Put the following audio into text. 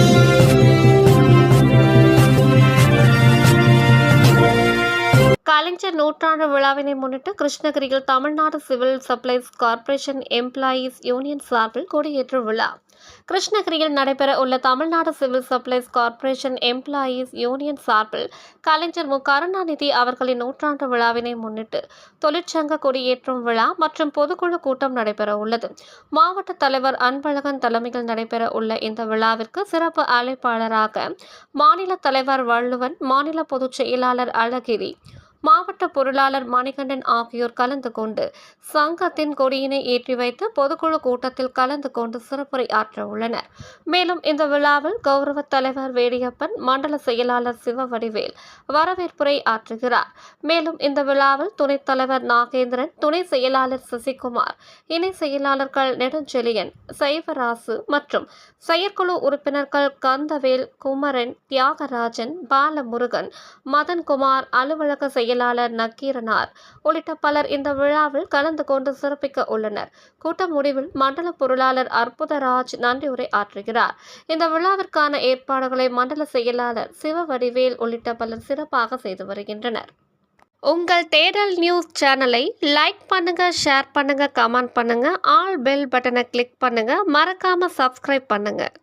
Thank you. கலைஞர் நூற்றாண்டு விழாவினை முன்னிட்டு கிருஷ்ணகிரியில் Tamil Nadu civil supplies corporation employees union சார்பில் கொடியேற்ற விழா. கிருஷ்ணகிரியில் நடைபெற உள்ள Tamil Nadu civil supplies corporation employees union சார்பில் கலைஞர் மு. கருணாநிதி அவர்களின் நூற்றாண்டு விழாவினை முன்னிட்டு தொழிற்சங்க கொடியேற்றும் விழா மற்றும் பொதுக்குழு கூட்டம் நடைபெற உள்ளது. மாவட்ட தலைவர் அன்பழகன் தலைமையில் நடைபெற உள்ள இந்த விழாவிற்கு சிறப்பு அழைப்பாளராக மாநில தலைவர் வள்ளுவன் மாநில பொதுச் செயலாளர் அழகிரி மாவட்ட பொருளாளர் மணிகண்டன் ஆகியோர் கலந்து கொண்டு சங்கத்தின் கொடியினை ஏற்றி வைத்து பொதுக்குழு கூட்டத்தில் கலந்து கொண்டு சிறப்புரை ஆற்ற உள்ளனர் மேலும் இந்த விழாவில் கௌரவ தலைவர் வேடியப்பன் மண்டல செயலாளர் சிவவடிவேல் வரவேற்புரை ஆற்றுகிறார். மேலும் இந்த விழாவில் துணைத் தலைவர் நாகேந்திரன் துணை செயலாளர் சசிகுமார் இணை செயலாளர்கள் நெடுஞ்செழியன் சைவராசு மற்றும் செயற்குழு உறுப்பினர்கள் கந்தவேல் குமரன் தியாகராஜன் பாலமுருகன் மதன்குமார் அலுவலக செயலாளர் நக்கீரனார். உள்ளிட்ட பலர் இந்த விழாவில் கலந்து கொண்டு சிறப்பிக்க உள்ளனர். கூட்ட முடிவில் மண்டல பொருளாளர் அற்புதராஜ் நன்றியுரை ஆற்றுகிறார். இந்த விழாவிற்கான ஏற்பாடுகளை மண்டல செயலாளர் சிவவடிவேல் உள்ளிட்ட பலர் சிறப்பாக செய்து வருகின்றனர். உங்கள் தேடல் நியூஸ் சேனலை லைக் பண்ணுங்க ஷேர் பண்ணுங்க கமெண்ட் பண்ணுங்க ஆல் பெல் பட்டனை கிளிக் பண்ணுங்க மறக்காம சப்ஸ்கிரைப் பண்ணுங்க.